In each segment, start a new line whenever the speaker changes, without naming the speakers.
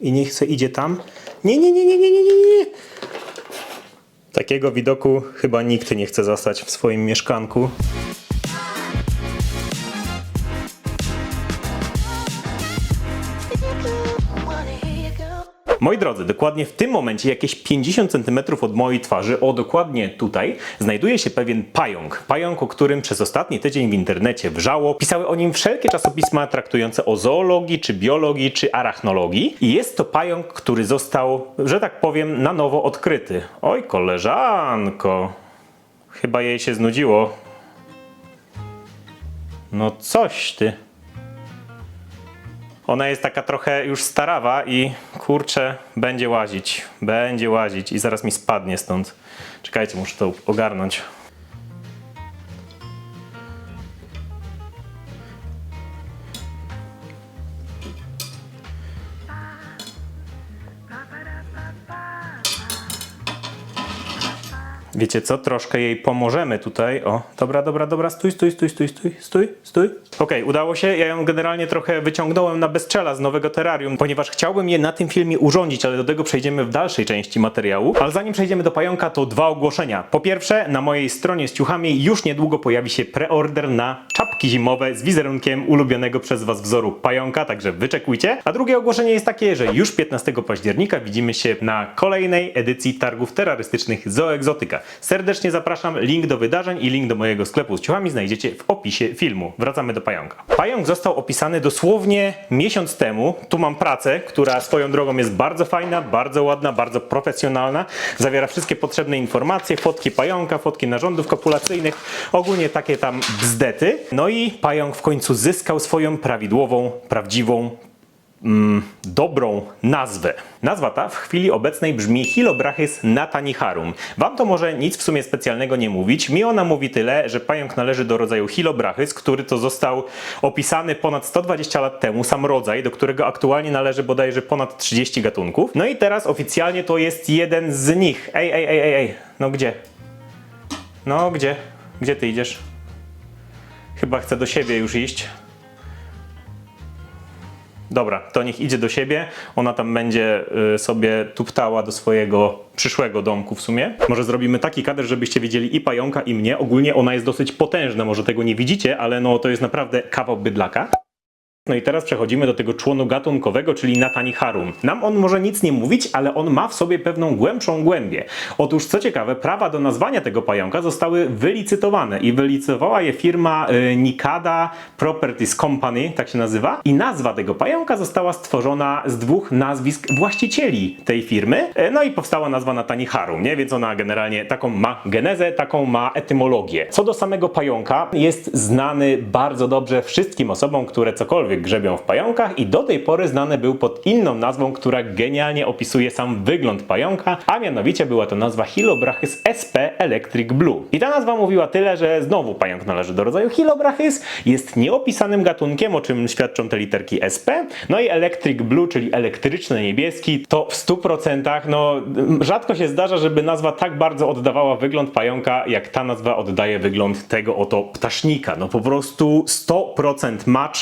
i niech se idzie tam. Nie, nie, nie, nie, nie, nie, nie, nie. Takiego widoku chyba nikt nie chce zastać w swoim mieszkanku. Moi drodzy, dokładnie w tym momencie, jakieś 50 cm od mojej twarzy, o dokładnie tutaj, znajduje się pewien pająk. Pająk, o którym przez ostatni tydzień w internecie wrzało. Pisały o nim wszelkie czasopisma traktujące o zoologii, czy biologii, czy arachnologii. I jest to pająk, który został, że tak powiem, na nowo odkryty. Oj, koleżanko. Chyba jej się znudziło. No coś ty. Ona jest taka trochę już starawa i kurczę, będzie łazić. Będzie łazić i zaraz mi spadnie stąd. Czekajcie, muszę to ogarnąć. Wiecie co? Troszkę jej pomożemy tutaj. O, dobra, dobra, dobra, stój, stój, stój, stój, stój, stój, stój. Okej, udało się. Ja ją generalnie trochę wyciągnąłem na bezczela z nowego terrarium, ponieważ chciałbym je na tym filmie urządzić, ale do tego przejdziemy w dalszej części materiału. Ale zanim przejdziemy do pająka, to dwa ogłoszenia. Po pierwsze, na mojej stronie z ciuchami już niedługo pojawi się preorder na czapki zimowe z wizerunkiem ulubionego przez Was wzoru pająka, także wyczekujcie. A drugie ogłoszenie jest takie, że już 15 października widzimy się na kolejnej edycji targów terrorystycznych Zoegzotyka. Serdecznie zapraszam, link do wydarzeń i link do mojego sklepu z ciuchami znajdziecie w opisie filmu. Wracamy do pająka. Pająk został opisany dosłownie miesiąc temu. Tu mam pracę, która swoją drogą jest bardzo fajna, bardzo ładna, bardzo profesjonalna. Zawiera wszystkie potrzebne informacje, fotki pająka, fotki narządów kopulacyjnych, ogólnie takie tam bzdety. No i pająk w końcu zyskał swoją prawidłową, prawdziwą mm, dobrą nazwę. Nazwa ta w chwili obecnej brzmi Hilobrachys natanicharum. Wam to może nic w sumie specjalnego nie mówić. Mi ona mówi tyle, że pająk należy do rodzaju Hilobrachys, który to został opisany ponad 120 lat temu, sam rodzaj, do którego aktualnie należy bodajże ponad 30 gatunków. No i teraz oficjalnie to jest jeden z nich. Ej, ej, ej, ej, ej. No gdzie? No gdzie? Gdzie ty idziesz? Chyba chcę do siebie już iść. Dobra, to niech idzie do siebie. Ona tam będzie y, sobie tuptała do swojego przyszłego domku w sumie. Może zrobimy taki kadr, żebyście widzieli i pająka, i mnie. Ogólnie ona jest dosyć potężna, może tego nie widzicie, ale no to jest naprawdę kawał bydlaka. No i teraz przechodzimy do tego członu gatunkowego, czyli Natanicharum. Nam on może nic nie mówić, ale on ma w sobie pewną głębszą głębię. Otóż, co ciekawe, prawa do nazwania tego pająka zostały wylicytowane i wylicytowała je firma y, Nikada Properties Company, tak się nazywa. I nazwa tego pająka została stworzona z dwóch nazwisk właścicieli tej firmy. E, No i powstała nazwa Natanicharum, nie? Więc ona generalnie taką ma genezę, taką ma etymologię. Co do samego pająka, jest znany bardzo dobrze wszystkim osobom, które cokolwiek grzebią w pająkach i do tej pory znany był pod inną nazwą, która genialnie opisuje sam wygląd pająka, a mianowicie była to nazwa Hilobrachys sp Electric Blue. I ta nazwa mówiła tyle, że znowu pająk należy do rodzaju Hilobrachys, jest nieopisanym gatunkiem, o czym świadczą te literki sp, no i Electric Blue, czyli elektryczny niebieski, to w 100%, no rzadko się zdarza, żeby nazwa tak bardzo oddawała wygląd pająka, jak ta nazwa oddaje wygląd tego oto ptasznika. No po prostu 100% match,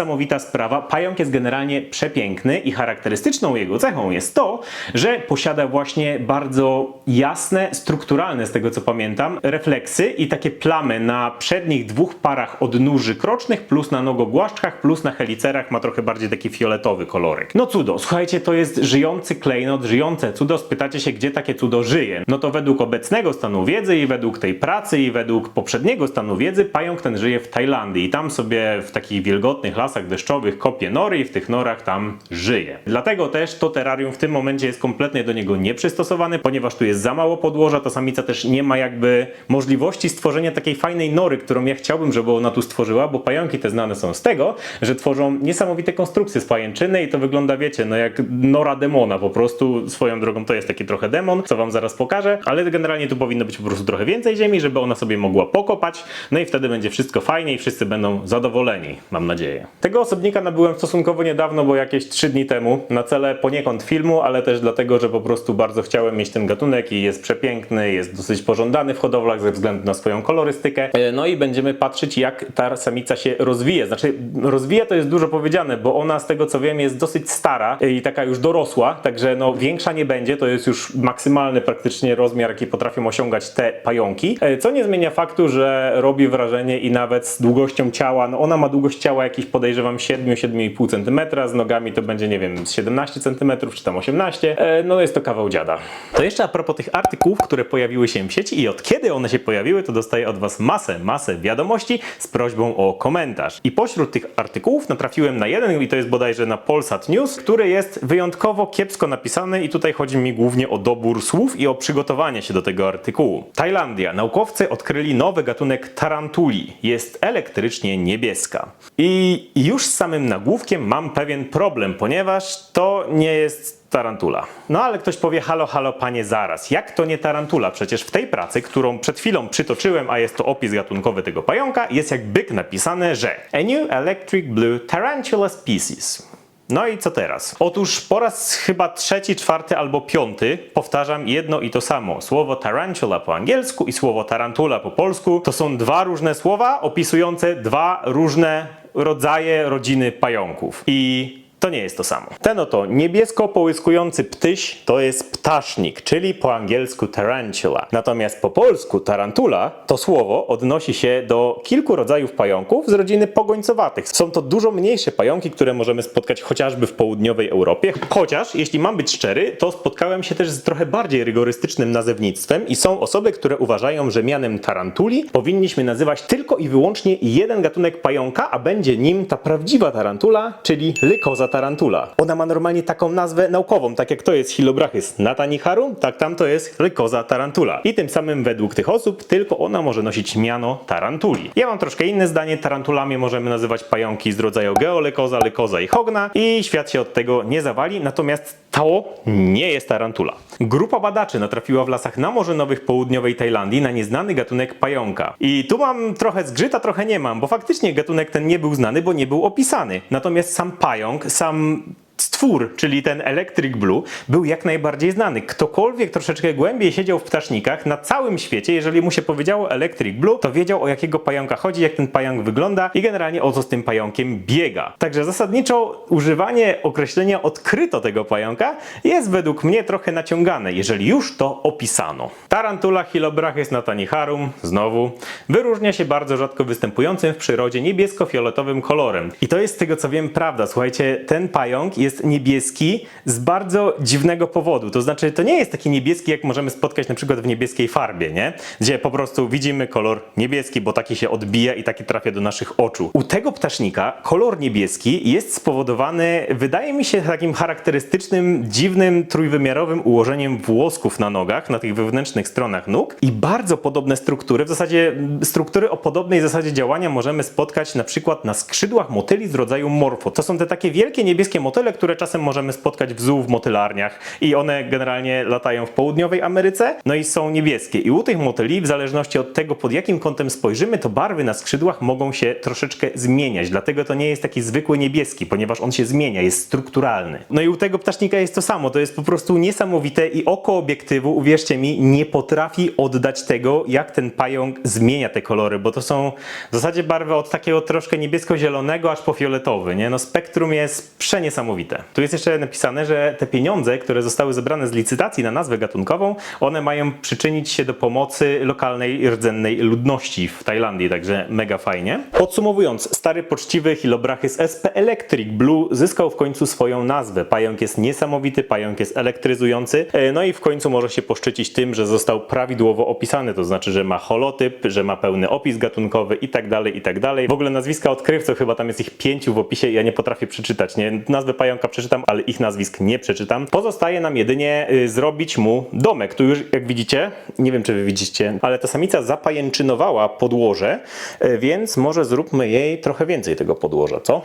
niesamowita sprawa. Pająk jest generalnie przepiękny i charakterystyczną jego cechą jest to, że posiada właśnie bardzo jasne, strukturalne z tego co pamiętam, refleksy i takie plamy na przednich dwóch parach odnóży krocznych, plus na nogogłaszczkach, plus na helicerach ma trochę bardziej taki fioletowy kolorek. No cudo, słuchajcie, to jest żyjący klejnot, żyjące cudo. Spytacie się, gdzie takie cudo żyje? No to według obecnego stanu wiedzy i według tej pracy i według poprzedniego stanu wiedzy pająk ten żyje w Tajlandii i tam sobie w takich wilgotnych lasach deszczowych kopie nory i w tych norach tam żyje. Dlatego też to terrarium w tym momencie jest kompletnie do niego nieprzystosowane, ponieważ tu jest za mało podłoża, ta samica też nie ma jakby możliwości stworzenia takiej fajnej nory, którą ja chciałbym, żeby ona tu stworzyła, bo pająki te znane są z tego, że tworzą niesamowite konstrukcje z pajęczyny i to wygląda, wiecie, no jak nora demona po prostu. Swoją drogą to jest taki trochę demon, co wam zaraz pokażę, ale generalnie tu powinno być po prostu trochę więcej ziemi, żeby ona sobie mogła pokopać, no i wtedy będzie wszystko fajnie i wszyscy będą zadowoleni, mam nadzieję. Tego osobnika nabyłem stosunkowo niedawno, bo jakieś 3 dni temu, na cele poniekąd filmu, ale też dlatego, że po prostu bardzo chciałem mieć ten gatunek i jest przepiękny, jest dosyć pożądany w hodowlach ze względu na swoją kolorystykę. E, No i będziemy patrzeć, jak ta samica się rozwija. Znaczy, rozwija to jest dużo powiedziane, bo ona z tego co wiem jest dosyć stara i taka już dorosła, także no większa nie będzie, to jest już maksymalny praktycznie rozmiar, jaki potrafią osiągać te pająki, E, co nie zmienia faktu, że robi wrażenie i nawet z długością ciała, no ona ma długość ciała jakiś podejrzewam 7-7,5 cm, z nogami to będzie nie wiem z 17 cm czy tam 18, E, no jest to kawał dziada. To jeszcze a propos tych artykułów, które pojawiły się w sieci i od kiedy one się pojawiły, to dostaję od Was masę, masę wiadomości z prośbą o komentarz. I pośród tych artykułów natrafiłem na jeden i to jest bodajże na Polsat News, który jest wyjątkowo kiepsko napisany i tutaj chodzi mi głównie o dobór słów i o przygotowanie się do tego artykułu. Tajlandia. Naukowcy odkryli nowy gatunek tarantuli. Jest elektrycznie niebieska. I już z samym nagłówkiem mam pewien problem, ponieważ to nie jest tarantula. No ale ktoś powie, halo, halo, panie, zaraz. Jak to nie tarantula? Przecież w tej pracy, którą przed chwilą przytoczyłem, a jest to opis gatunkowy tego pająka, jest jak byk napisane, że A new electric blue tarantula species. No i co teraz? Otóż po raz chyba trzeci, czwarty albo piąty powtarzam jedno i to samo. Słowo tarantula po angielsku i słowo tarantula po polsku to są dwa różne słowa opisujące dwa różne rodzaje rodziny pająków. I to nie jest to samo. Ten oto niebiesko połyskujący ptyś to jest ptasznik, czyli po angielsku tarantula. Natomiast po polsku tarantula to słowo odnosi się do kilku rodzajów pająków z rodziny pogońcowatych. Są to dużo mniejsze pająki, które możemy spotkać chociażby w południowej Europie. Chociaż, jeśli mam być szczery, to spotkałem się też z trochę bardziej rygorystycznym nazewnictwem i są osoby, które uważają, że mianem tarantuli powinniśmy nazywać tylko i wyłącznie jeden gatunek pająka, a będzie nim ta prawdziwa tarantula, czyli lykoza tarantula. Ona ma normalnie taką nazwę naukową, tak jak to jest Hilobrachys natanicharum, tak tam to jest lykoza tarantula. I tym samym według tych osób tylko ona może nosić miano tarantuli. Ja mam troszkę inne zdanie, tarantulami możemy nazywać pająki z rodzaju geolykoza, lykoza i hogna i świat się od tego nie zawali, natomiast to nie jest tarantula. Grupa badaczy natrafiła w lasach na Morzynowych południowej Tajlandii na nieznany gatunek pająka. I tu mam trochę zgrzyta, trochę nie mam, bo faktycznie gatunek ten nie był znany, bo nie był opisany. Natomiast sam pająk, sam stwór, czyli ten Electric Blue, był jak najbardziej znany. Ktokolwiek troszeczkę głębiej siedział w ptasznikach na całym świecie, jeżeli mu się powiedziało Electric Blue, to wiedział o jakiego pająka chodzi, jak ten pająk wygląda i generalnie o co z tym pająkiem biega. Także zasadniczo używanie określenia odkryto tego pająka jest według mnie trochę naciągane, jeżeli już to opisano. Tarantula Hilobrachys natanicharum, znowu, wyróżnia się bardzo rzadko występującym w przyrodzie niebiesko-fioletowym kolorem. I to jest z tego co wiem prawda. Słuchajcie, ten pająk jest niebieski z bardzo dziwnego powodu. To znaczy, to nie jest taki niebieski, jak możemy spotkać na przykład w niebieskiej farbie, nie? Gdzie po prostu widzimy kolor niebieski, bo taki się odbija i taki trafia do naszych oczu. U tego ptasznika kolor niebieski jest spowodowany, wydaje mi się, takim charakterystycznym, dziwnym, trójwymiarowym ułożeniem włosków na nogach, na tych wewnętrznych stronach nóg i bardzo podobne struktury, w zasadzie mm, struktury o podobnej zasadzie działania możemy spotkać na przykład na skrzydłach motyli z rodzaju morfo. To są te takie wielkie niebieskie motyle, które czasem możemy spotkać w zoo w motylarniach i one generalnie latają w południowej Ameryce, no i są niebieskie. I u tych motyli, w zależności od tego, pod jakim kątem spojrzymy, to barwy na skrzydłach mogą się troszeczkę zmieniać. Dlatego to nie jest taki zwykły niebieski, ponieważ on się zmienia, jest strukturalny. No i u tego ptasznika jest to samo, to jest po prostu niesamowite i oko obiektywu, uwierzcie mi, nie potrafi oddać tego, jak ten pająk zmienia te kolory, bo to są w zasadzie barwy od takiego troszkę niebiesko-zielonego aż po fioletowy, nie? No spektrum jest przeniesamowite. Tu jest jeszcze napisane, że te pieniądze, które zostały zebrane z licytacji na nazwę gatunkową, one mają przyczynić się do pomocy lokalnej rdzennej ludności w Tajlandii, także mega fajnie. Podsumowując, stary poczciwy Hilobrachys SP Electric Blue zyskał w końcu swoją nazwę. Pająk jest niesamowity, pająk jest elektryzujący, e, no i w końcu może się poszczycić tym, że został prawidłowo opisany, to znaczy, że ma holotyp, że ma pełny opis gatunkowy i tak dalej, i tak dalej. W ogóle nazwiska odkrywców, chyba tam jest ich pięciu w opisie, ja nie potrafię przeczytać, nie? Nazwę pająka przeczytam, ale ich nazwisk nie przeczytam. Pozostaje nam jedynie y, zrobić mu domek. Tu już, jak widzicie, nie wiem, czy wy widzicie, ale ta samica zapajęczynowała podłoże, y, więc może zróbmy jej trochę więcej tego podłoża, co?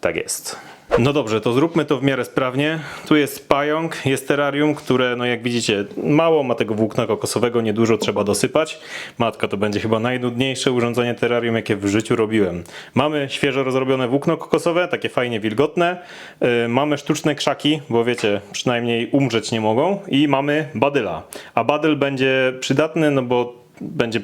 Tak jest. No dobrze, to zróbmy to w miarę sprawnie. Tu jest pająk, jest terrarium, które, no jak widzicie, mało ma tego włókna kokosowego, niedużo trzeba dosypać. Matka, to będzie chyba najnudniejsze urządzenie terrarium, jakie w życiu robiłem. Mamy świeżo rozrobione włókno kokosowe, takie fajnie wilgotne. Yy, mamy sztuczne krzaki, bo wiecie, przynajmniej umrzeć nie mogą. I mamy badyla. A badyl będzie przydatny, no bo będzie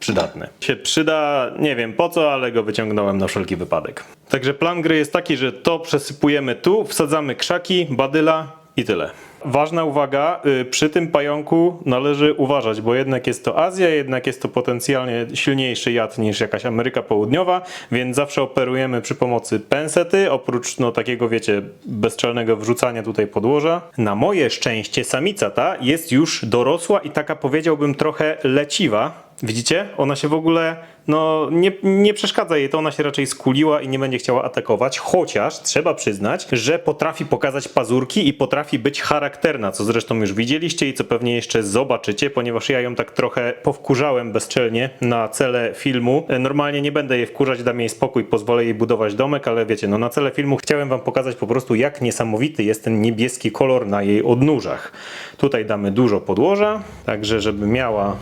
przydatny. Się przyda, nie wiem po co, ale go wyciągnąłem na wszelki wypadek. Także plan gry jest taki, że to przesypujemy tu, wsadzamy krzaki, badyla i tyle. Ważna uwaga, y, przy tym pająku należy uważać, bo jednak jest to Azja, jednak jest to potencjalnie silniejszy jad niż jakaś Ameryka Południowa, więc zawsze operujemy przy pomocy pensety, oprócz no takiego wiecie, bezczelnego wrzucania tutaj podłoża. Na moje szczęście samica ta jest już dorosła i taka powiedziałbym trochę leciwa, Widzicie? Ona się w ogóle, no nie, nie przeszkadza jej to, ona się raczej skuliła i nie będzie chciała atakować, chociaż trzeba przyznać, że potrafi pokazać pazurki i potrafi być charakterna, co zresztą już widzieliście i co pewnie jeszcze zobaczycie, ponieważ ja ją tak trochę powkurzałem bezczelnie na cele filmu. E, Normalnie nie będę jej wkurzać, dam jej spokój, pozwolę jej budować domek, ale wiecie, no na cele filmu chciałem wam pokazać po prostu jak niesamowity jest ten niebieski kolor na jej odnóżach. Tutaj damy dużo podłoża, także żeby miała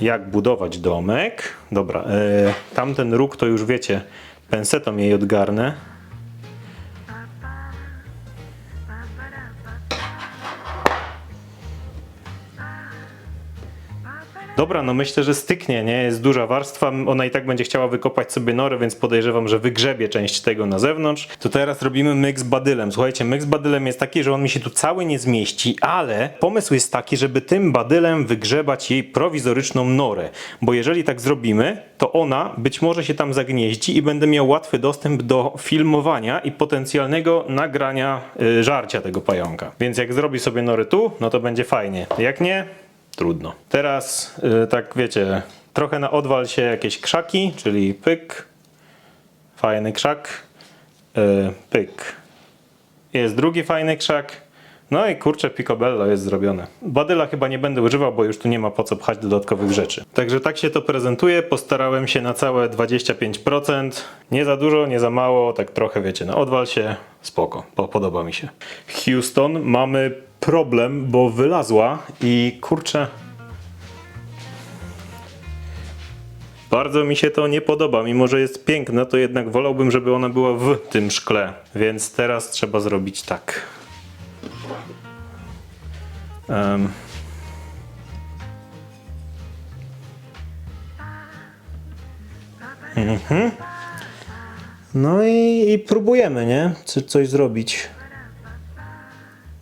jak budować domek. Dobra, e, tamten róg to już wiecie, pensetą jej odgarnę. Dobra, no myślę, że styknie, nie? Jest duża warstwa, ona i tak będzie chciała wykopać sobie norę, więc podejrzewam, że wygrzebie część tego na zewnątrz. To teraz robimy myk z badylem. Słuchajcie, myk z badylem jest taki, że on mi się tu cały nie zmieści, ale pomysł jest taki, żeby tym badylem wygrzebać jej prowizoryczną norę. Bo jeżeli tak zrobimy, to ona być może się tam zagnieździ i będę miał łatwy dostęp do filmowania i potencjalnego nagrania y, żarcia tego pająka. Więc jak zrobi sobie nory tu, no to będzie fajnie. Jak nie, trudno. Teraz, y, tak wiecie, trochę na odwal się jakieś krzaki, czyli pyk, fajny krzak, y, pyk. Jest drugi fajny krzak. No i kurczę, picobello jest zrobione. Badyla chyba nie będę używał, bo już tu nie ma po co pchać dodatkowych rzeczy. Także tak się to prezentuje. Postarałem się na całe 25%. Nie za dużo, nie za mało, tak trochę wiecie, na odwal się. Spoko, po, podoba mi się. Houston, mamy problem, bo wylazła i kurczę. Bardzo mi się to nie podoba, mimo że jest piękna, to jednak wolałbym, żeby ona była w tym szkle. Więc teraz trzeba zrobić tak. Em. Mhm. No i, i próbujemy, nie? Co, coś zrobić.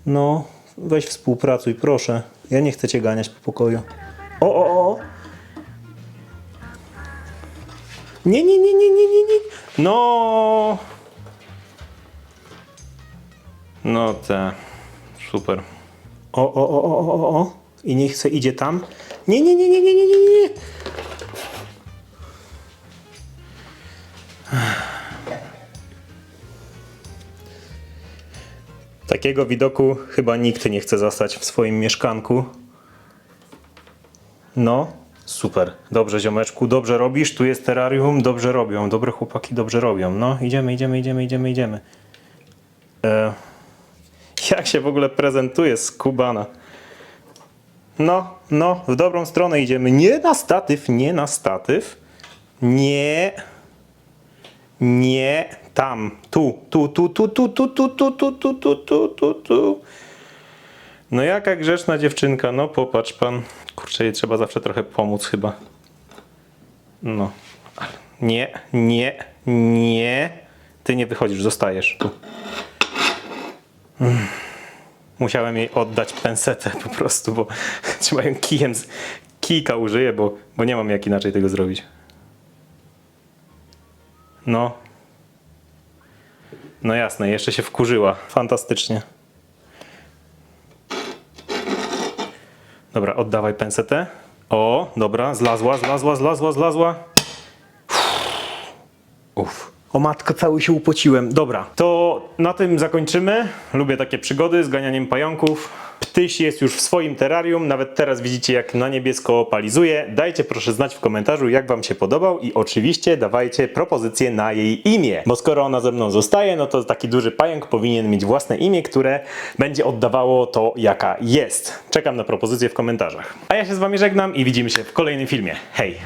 No, weź współpracuj, proszę. Ja nie chcę cię ganiać po pokoju. O, o, o! Nie, nie, nie, nie, nie, nie, nie. No. No te. Super. O, o, o, o, o, o. I niech se idzie tam. Nie, nie, nie, nie, nie, nie, nie, nie. Takiego widoku chyba nikt nie chce zastać w swoim mieszkanku. No, super. Dobrze, ziomeczku, dobrze robisz. Tu jest terrarium, dobrze robią. Dobre chłopaki dobrze robią. No, idziemy, idziemy, idziemy, idziemy, idziemy. E, jak się w ogóle prezentuje z Kubana? No, no, w dobrą stronę idziemy. Nie na statyw, nie na statyw. Nie. Nie tam. Tu, tu, tu, tu, tu, tu, tu, tu, tu, tu, tu, tu, tu, tu. No jaka grzeczna dziewczynka, no popatrz pan. Kurczę, jej trzeba zawsze trochę pomóc chyba. No. Nie, nie, nie. Ty nie wychodzisz, zostajesz tu. Mm. Musiałem jej oddać pensetę po prostu, bo trzeba ją kijem, z- kijka użyję, bo, bo nie mam jak inaczej tego zrobić. No. No jasne, jeszcze się wkurzyła. Fantastycznie. Dobra, oddawaj pensetę. O, dobra, zlazła, zlazła, zlazła, zlazła. Uff. O matko, cały się upociłem. Dobra, to na tym zakończymy. Lubię takie przygody z ganianiem pająków. Ptyś jest już w swoim terrarium, nawet teraz widzicie jak na niebiesko palizuje. Dajcie proszę znać w komentarzu jak wam się podobał i oczywiście dawajcie propozycje na jej imię. Bo skoro ona ze mną zostaje, no to taki duży pająk powinien mieć własne imię, które będzie oddawało to jaka jest. Czekam na propozycje w komentarzach. A ja się z wami żegnam i widzimy się w kolejnym filmie. Hej!